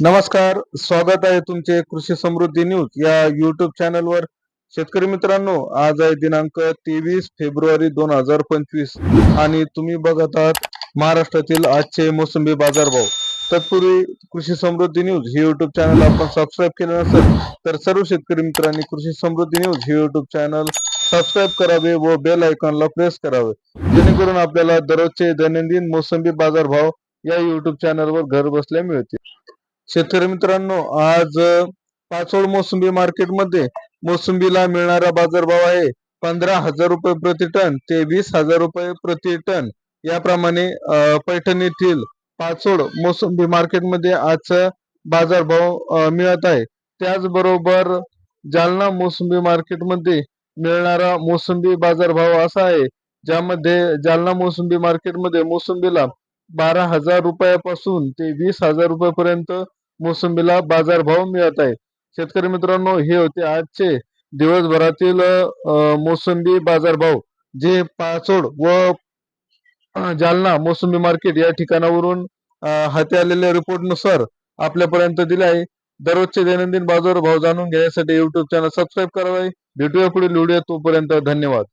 नमस्कार स्वागत आहे तुमचे कृषी समृद्धी न्यूज या युट्यूब चॅनलवर शेतकरी मित्रांनो आज आहे दिनांक तेवीस फेब्रुवारी दोन हजार पंचवीस आणि तुम्ही बघत आहात महाराष्ट्रातील आजचे मोसंबी बाजारभाव. तत्पूर्वी कृषी समृद्धी न्यूज हे युट्यूब चॅनल आपण सबस्क्राईब केलं नसेल तर सर्व शेतकरी मित्रांनी कृषी समृद्धी न्यूज हे युट्यूब चॅनल सबस्क्राईब करावे व बेल आयकॉनला प्रेस करावे. जेणेकरून आपल्याला दररोजचे दैनंदिन मोसंबी बाजारभाव या युट्यूब चॅनलवर घर बसल्या मिळतील. शेतकरी मित्रांनो आज पाचोड मोसंबी मार्केटमध्ये मोसंबीला मिळणारा बाजारभाव आहे पंधरा हजार रुपये प्रति टन ते वीस हजार रुपये प्रति टन याप्रमाणे पैठण येथील पाचोड मोसंबी मार्केटमध्ये आजचा बाजारभाव मिळत आहे. त्याचबरोबर जालना मोसंबी मार्केटमध्ये मिळणारा मोसंबी बाजारभाव असा आहे ज्यामध्ये जालना मोसंबी मार्केटमध्ये मोसंबीला बारा हजार रुपयापासून ते वीस हजार रुपयापर्यंत मोसंबीला बाजारभाव मिळत आहे. शेतकरी मित्रांनो हे होते आजचे दिवसभरातील मोसंबी बाजारभाव. जे पाचोड व जालना मोसंबी मार्केट या ठिकाणावरून हाती आलेल्या रिपोर्टनुसार आपल्यापर्यंत दिले आहे. दररोजचे दैनंदिन बाजारभाव जाणून घेण्यासाठी युट्यूब चॅनल सबस्क्राईब करावे. भेटूया पुढील व्हिडिओ तोपर्यंत धन्यवाद.